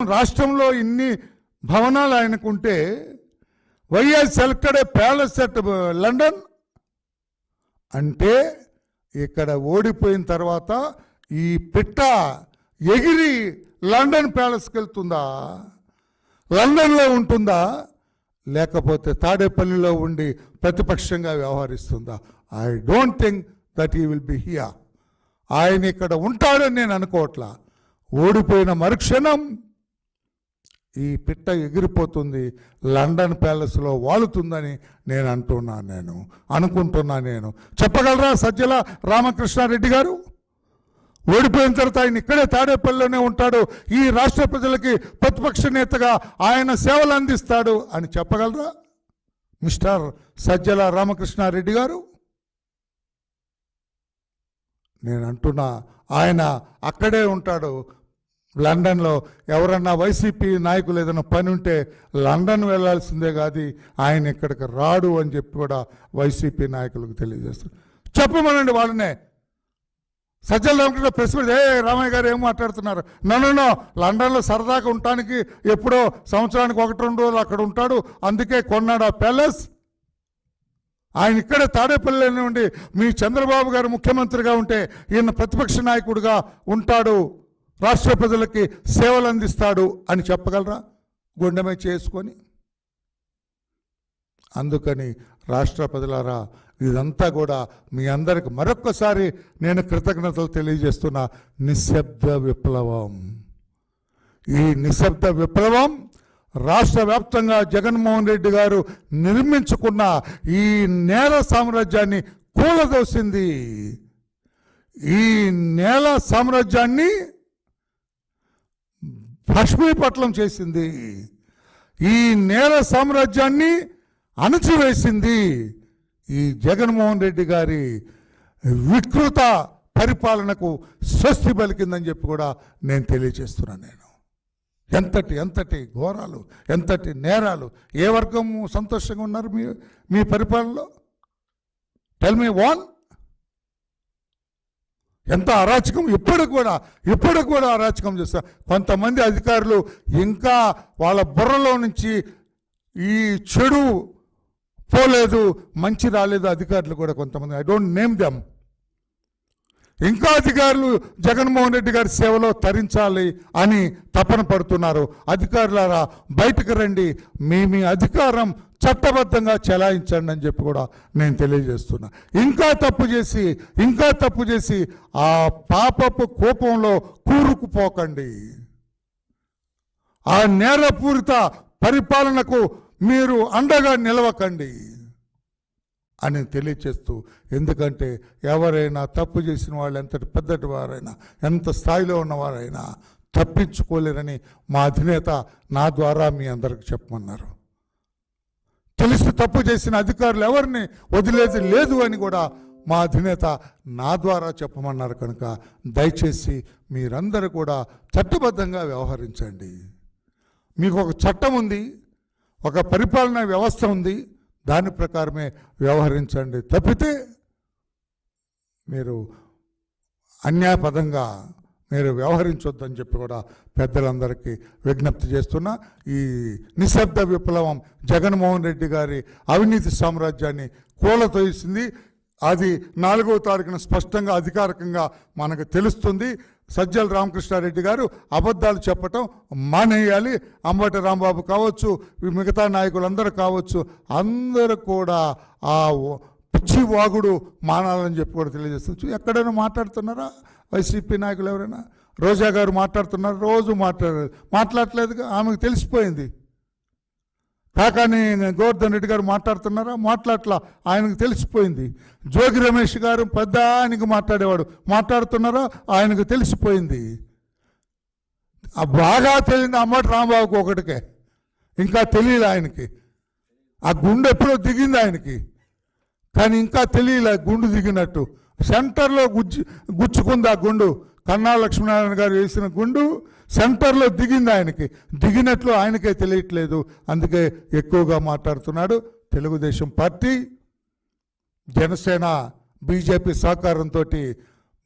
రాష్ట్రంలో ఇన్ని భవనాలు ఆయనకుంటే YS selected palace at London అంటే ఇక్కడ ఓడిపోయిన తర్వాత ఈ పిట్ట ఎగిరి లండన్ ప్యాలెస్కి వెళ్తుందా? లండన్లో ఉంటుందా? లేకపోతే తాడేపల్లిలో ఉండి ప్రతిపక్షంగా వ్యవహరిస్తుందా? I don't think that he will be here ఆయన ఇక్కడ ఉంటాడని నేను అనుకోవట్లా. ఓడిపోయిన మరుక్షణం ఈ పిట్ట ఎగిరిపోతుంది లండన్ ప్యాలెస్లో వాలుతుందని నేను అంటున్నాను నేను అనుకుంటున్నా నేను. చెప్పగలరా సజ్జల రామకృష్ణారెడ్డి గారు? ఓడిపోయిన తర్వాత ఆయన ఇక్కడే తాడేపల్లిలోనే ఉంటాడు ఈ రాష్ట్ర ప్రజలకి ప్రతిపక్ష నేతగా ఆయన సేవలు అందిస్తాడు అని చెప్పగలరా? మిస్టర్ సజ్జల రామకృష్ణారెడ్డి గారు? నేను అంటున్నా ఆయన అక్కడే ఉంటాడు లండన్లో ఎవరన్నా వైసీపీ నాయకులు ఏదైనా పని ఉంటే లండన్ వెళ్ళాల్సిందే కాదు ఆయన ఇక్కడికి రాడు అని చెప్పి కూడా వైసీపీ నాయకులకు తెలియజేస్తారు. చెప్పమనండి వాళ్ళనే. సజ్జల రామకృష్ణ ప్రెస్ మీట్ ఏ రామయ్య గారు ఏం మాట్లాడుతున్నారు? నన్ను లండన్లో సరదాగా ఉండటానికి ఎప్పుడో సంవత్సరానికి ఒకటి రెండు రోజులు అక్కడ ఉంటాడు. అందుకే కొన్నాడు ఆ ప్యాలెస్. ఆయన ఇక్కడే తాడేపల్లి నుండి మీ చంద్రబాబు గారు ముఖ్యమంత్రిగా ఉంటే ఈయన ప్రతిపక్ష నాయకుడిగా ఉంటాడు. రాష్ట్ర ప్రజలకి సేవలు అందిస్తాడు అని చెప్పగలరా? గుండెమే చేసుకొని. అందుకని రాష్ట్ర ప్రజలారా ఇదంతా కూడా మీ అందరికి మరొక్కసారి నేను కృతజ్ఞతలు తెలియజేస్తున్న. నిశ్శబ్ద విప్లవం. ఈ నిశ్శబ్ద విప్లవం రాష్ట్ర వ్యాప్తంగా జగన్మోహన్ రెడ్డి గారు నిర్మించుకున్న ఈ నేల సామ్రాజ్యాన్ని కూలదోసింది. ఈ నేల సామ్రాజ్యాన్ని లక్ష్మీపట్నం చేసింది. ఈ నేల సామ్రాజ్యాన్ని అణచివేసింది ఈ జగన్మోహన్ రెడ్డి గారి వికృత పరిపాలనకు స్వస్తి పలికిందని చెప్పి కూడా నేను తెలియజేస్తున్నాను నేను. ఎంతటి ఎంతటి ఘోరాలు ఎంతటి నేరాలు ఏ వర్గం సంతోషంగా ఉన్నారు మీ మీ పరిపాలనలో? టెల్ మీ వాన్ ఎంత అరాచకం ఇప్పుడు కూడా ఇప్పుడు కూడా అరాచకం చేస్తారు కొంతమంది అధికారులు ఇంకా వాళ్ళ బుర్రలో నుంచి ఈ చెడు పోలేదు మంచి రాలేదు అధికారులు కూడా కొంతమంది. ఐ డోంట్ నేమ్ దెమ్ ఇంకా అధికారులు జగన్మోహన్ రెడ్డి గారి సేవలో తరించాలి అని తపన పడుతున్నారు. అధికారులారా బయటకు రండి. మీ మీ అధికారం చట్టబద్ధంగా చెలాయించండి అని చెప్పి కూడా నేను తెలియజేస్తున్నా. ఇంకా తప్పు చేసి ఇంకా తప్పు చేసి ఆ పాపపు కోపంలో కూరుకుపోకండి. ఆ నేరపూరిత పరిపాలనకు మీరు అండగా నిలవకండి అని తెలియచేస్తూ ఎందుకంటే ఎవరైనా తప్పు చేసిన వాళ్ళు ఎంతటి పెద్దటి వారైనా ఎంత స్థాయిలో ఉన్నవారైనా తప్పించుకోలేరని మా అధినేత నా ద్వారా మీ అందరికి చెప్పమన్నారు. తెలిసి తప్పు చేసిన అధికారులు ఎవరిని వదిలేది లేదు అని కూడా మా అధినేత నా ద్వారా చెప్పమన్నారు కనుక దయచేసి మీరందరూ కూడా చట్టబద్ధంగా వ్యవహరించండి. మీకు ఒక చట్టం ఉంది ఒక పరిపాలనా వ్యవస్థ ఉంది దాని ప్రకారమే వ్యవహరించండి. తప్పితే మీరు అన్యాయపదంగా మీరు వ్యవహరించొద్దని చెప్పి కూడా పెద్దలందరికీ విజ్ఞప్తి చేస్తున్నా. ఈ నిశ్శబ్ద విప్లవం జగన్మోహన్ రెడ్డి గారి అవినీతి సామ్రాజ్యాన్ని కూలతోసింది అది నాలుగవ తారీఖున స్పష్టంగా అధికారికంగా మనకు తెలుస్తుంది. సజ్జల రామకృష్ణారెడ్డి గారు అబద్ధాలు చెప్పటం మానేయాలి. అంబటి రాంబాబు కావచ్చు మిగతా నాయకులందరూ కావచ్చు అందరూ కూడా ఆ పిచ్చి వాగుడు మానాలని చెప్పి కూడా తెలియజేస్తుంది ఎక్కడైనా మాట్లాడుతున్నారా? వైసీపీ నాయకులు ఎవరైనా? రోజా గారు మాట్లాడుతున్నారు రోజు మాట్లాడారు. మాట్లాడలేదుగా ఆమెకు తెలిసిపోయింది. కాకాని గోవర్ధన్ రెడ్డి గారు మాట్లాడుతున్నారా? మాట్లాడలా ఆయనకు తెలిసిపోయింది. జోగి రమేష్ గారు పెద్ద ఆయనకు మాట్లాడేవాడు. మాట్లాడుతున్నారా? ఆయనకు తెలిసిపోయింది. బాగా తెలియదు అమ్మటి రాంబాబుకి ఒకటికే. ఇంకా తెలియదు ఆయనకి. ఆ గుండె ఎప్పుడో దిగింది ఆయనకి. కానీ ఇంకా తెలియలే గుండు దిగినట్టు. సెంటర్లో గుచ్చు గుచ్చుకుంది ఆ గుండు. కన్నా లక్ష్మీనారాయణ గారు వేసిన గుండు సెంటర్లో దిగింది ఆయనకి. దిగినట్లు ఆయనకే తెలియట్లేదు. అందుకే ఎక్కువగా మాట్లాడుతున్నాడు. తెలుగుదేశం పార్టీ జనసేన బీజేపీ సహకారంతో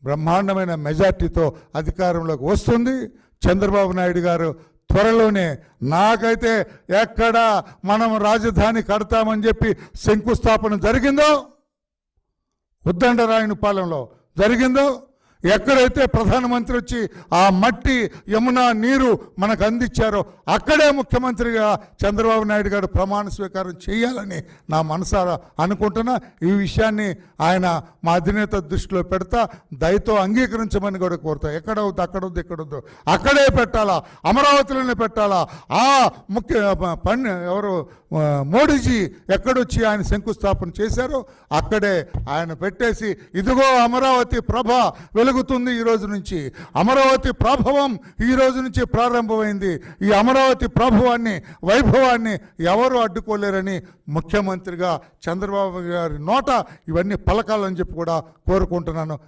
బ్రహ్మాండమైన మెజార్టీతో అధికారంలోకి వస్తుంది. చంద్రబాబు నాయుడు గారు త్వరలోనే నాకైతే ఎక్కడ మనం రాజధాని కడతామని చెప్పి శంకుస్థాపన జరిగిందో ఉద్దండరాయనిపాలెంలో జరిగిందో ఎక్కడైతే ప్రధానమంత్రి వచ్చి ఆ మట్టి యమున నీరు మనకు అందించారో అక్కడే ముఖ్యమంత్రిగా చంద్రబాబు నాయుడు గారు ప్రమాణ స్వీకారం చేయాలని నా మనసారా అనుకుంటున్నా. ఈ విషయాన్ని ఆయన మా అధినేత దృష్టిలో పెడతా దయతో అంగీకరించమని కూడా కోరుతా. ఎక్కడవుద్దు అక్కడవుద్దు ఎక్కడొద్దు అక్కడే పెట్టాలా అమరావతిలోనే పెట్టాలా? ఆ ముఖ్య పన్ను ఎవరు మోడీజీ ఎక్కడొచ్చి ఆయన శంకుస్థాపన చేశారో అక్కడే ఆయన పెట్టేసి ఇదిగో అమరావతి ప్రభ జరుగుతుంది ఈ రోజు నుంచి. అమరావతి ప్రభావం ఈ రోజు నుంచి ప్రారంభమైంది. ఈ అమరావతి ప్రభావాన్ని వైభవాన్ని ఎవరు అడ్డుకోలేరని ముఖ్యమంత్రిగా చంద్రబాబు గారి నోట ఇవన్నీ పలకాలని చెప్పి కూడా కోరుకుంటున్నాను.